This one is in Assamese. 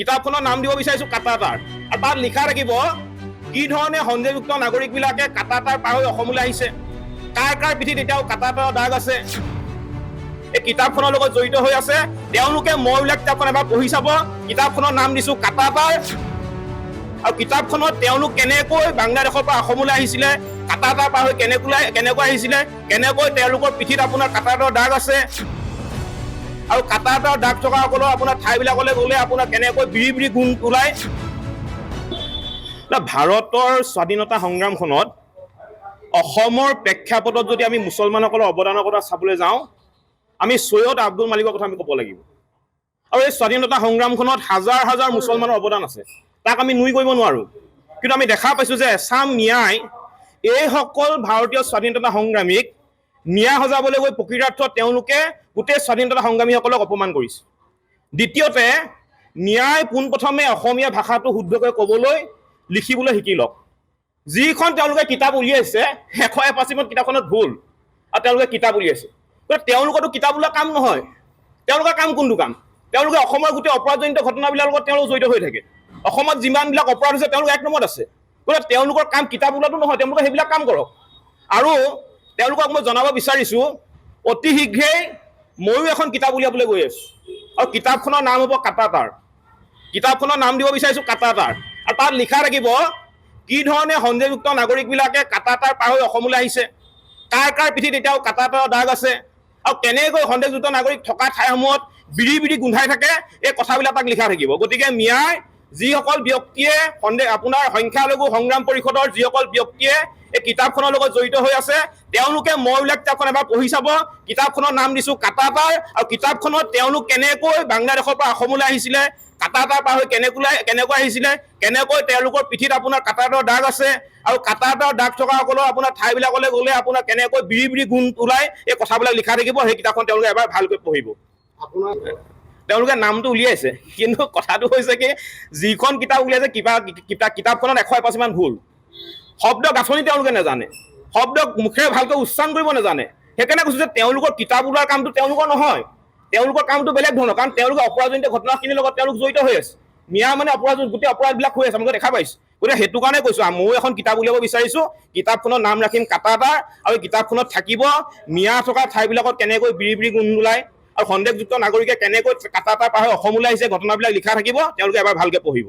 কিতাপখনৰ নাম দিব বিচাৰিছো কাটাটাৰ আৰু তাত লিখা থাকিব কি ধৰণে সন্দেহযুক্ত নাগৰিকবিলাকে কাটাটাৰ পাৰ হৈ অসমলৈ আহিছে। কাৰ কাৰ পিঠিত এতিয়াও কাটাটাৰৰ দাগ আছে। এই কিতাপখনৰ লগত জড়িত হৈ আছে। তেওঁলোকে মইবিলাক কিতাপখন এবাৰ পঢ়ি চাব। কিতাপখনৰ নাম দিছো কাটাটাৰ আৰু কিতাপখনত তেওঁলোক কেনেকৈ বাংলাদেশৰ পৰা অসমলৈ আহিছিলে কাটাটাৰ পাৰ হৈ কেনেকৈ কেনেকৈ আহিছিলে কেনেকৈ তেওঁলোকৰ পিঠিত আপোনাৰ কাটাটাৰ দাগ আছে। আৰু কাটাটাৰ দাগ থকাসকলৰ আপোনাৰ ঠাইবিলাকলৈ গ'লে আপোনাৰ কেনেকৈ বিৰি বিৰি গুণ ওলায়? ভাৰতৰ স্বাধীনতা সংগ্ৰামখনত অসমৰ প্ৰেক্ষাপটত যদি আমি মুছলমানসকলৰ অৱদানৰ কথা চাবলৈ যাওঁ আমি সৈয়দ আব্দুল মালিকৰ কথা আমি ক'ব লাগিব। আৰু এই স্বাধীনতা সংগ্ৰামখনত হাজাৰ হাজাৰ মুছলমানৰ অৱদান আছে। তাক আমি নুই কৰিব নোৱাৰোঁ। কিন্তু আমি দেখা পাইছোঁ যে এছাম ন্যায় এইসকল ভাৰতীয় স্বাধীনতা সংগ্ৰামীক ন্যায় সজাবলৈ গৈ প্ৰকৃতাৰ্থত তেওঁলোকে গোটেই স্বাধীনতা সংগ্ৰামীসকলক অপমান কৰিছে। দ্বিতীয়তে ন্যায় পোনপ্ৰথমে অসমীয়া ভাষাটো শুদ্ধকৈ ক'বলৈ লিখিবলৈ শিকি লওক। যিখন তেওঁলোকে কিতাপ উলিয়াইছে এশ এপাচিমান কিতাপখনত ভুল। আৰু তেওঁলোকে কিতাপ উলিয়াইছে। গতিকে তেওঁলোকৰতো কিতাপ ওলোৱা কাম নহয়। তেওঁলোকৰ কাম কোনটো কাম? তেওঁলোকে অসমৰ গোটেই অপৰাধজনিত ঘটনাবিলাকৰ লগত তেওঁলোক জড়িত হৈ থাকে। অসমত যিমানবিলাক অপৰাধ হৈছে তেওঁলোক এক নম্বৰত আছে। গতিকে তেওঁলোকৰ কাম কিতাপ ওলোৱাটো নহয় তেওঁলোকে সেইবিলাক কাম কৰক। আৰু তেওঁলোকক মই জনাব বিচাৰিছোঁ, অতি শীঘ্ৰেই ময়ো এখন কিতাপ উলিয়াবলৈ গৈ আছোঁ। আৰু কিতাপখনৰ নাম হ'ব কাটাটাৰ কিতাপখনৰ নাম দিব বিচাৰিছোঁ কাটাটাৰ আৰু তাত লিখা থাকিব, কি ধৰণে সন্দেহযুক্ত নাগৰিকবিলাকে কাটাটাৰ পাৰ হৈ অসমলৈ আহিছে, কাৰ কাৰ পিঠিত এতিয়াও কাটাটাৰৰ দাগ আছে, আৰু কেনেকৈ সন্দেহযুক্ত নাগৰিক থকা ঠাইসমূহত বিৰি বিৰি গোন্ধাই থাকে, এই কথাবিলাক তাক লিখা থাকিব। গতিকে মিয়াই যিসকল ব্যক্তিয়ে সন্দেহ আপোনাৰ সংখ্যালঘু সংগ্ৰাম পৰিষদৰ যিসকল ব্যক্তিয়ে এই কিতাপখনৰ লগত জড়িত হৈ আছে তেওঁলোকে মইবিলাক কিতাপখন এবাৰ পঢ়ি চাব। কিতাপখনৰ নাম দিছো কাটাটাৰ আৰু কিতাপখনত তেওঁলোক কেনেকৈ বাংলাদেশৰ পৰা অসমলৈ আহিছিলে কাটাটাৰ পাৰ হৈ কেনেকৈ কেনেকৈ আহিছিলে কেনেকৈ তেওঁলোকৰ পিঠিত আপোনাৰ কাটাটাৰ দাগ আছে আৰু কাটাটাৰ দাগ থকাসকলৰ আপোনাৰ ঠাইবিলাকলৈ গ'লে আপোনাৰ কেনেকৈ বিৰি বিৰি গুণ ওলায় এই কথাবিলাক লিখা থাকিব সেই কিতাপখন তেওঁলোকে এবাৰ ভালকৈ পঢ়িব। আপোনাৰ তেওঁলোকে নামটো উলিয়াইছে। কিন্তু কথাটো হৈছে কি, যিখন কিতাপ উলিয়াইছে, কিবা কিতাপ কিতাপখনত এশ এপাচিমান ভুল। শব্দ গাঁথনি তেওঁলোকে নাজানে। শব্দ মুখেৰে ভালকৈ উচ্চাৰণ কৰিব নাজানে। সেইকাৰণে কৈছোঁ যে তেওঁলোকৰ কিতাপ ওলোৱাৰ কামটো তেওঁলোকৰ নহয়। তেওঁলোকৰ কামটো বেলেগ ধৰণৰ। কাৰণ তেওঁলোকে অপৰাধজনিত ঘটনাখিনিৰ লগত তেওঁলোক জড়িত হৈ আছে। মিয়া মানে অপৰাধ গোটেই অপৰাধবিলাক হৈ আছে। আমি দেখা পাইছোঁ। গতিকে সেইটো কাৰণে কৈছোঁ ময়ো এখন কিতাপ উলিয়াব বিচাৰিছোঁ। কিতাপখনৰ নাম ৰাখিম কাটাটাৰ আৰু কিতাপখনত থাকিব। মিয়া থকা ঠাইবিলাকত কেনেকৈ বিৰি বিৰি গুণ ওলায়। আৰু সন্দেহযুক্ত নাগৰিকে কেনেকৈ কাটা এটা হৈ অসমলৈ আহিছে ঘটনাবিলাক লিখা থাকিব, তেওঁলোকে এবাৰ ভালকৈ পঢ়িব।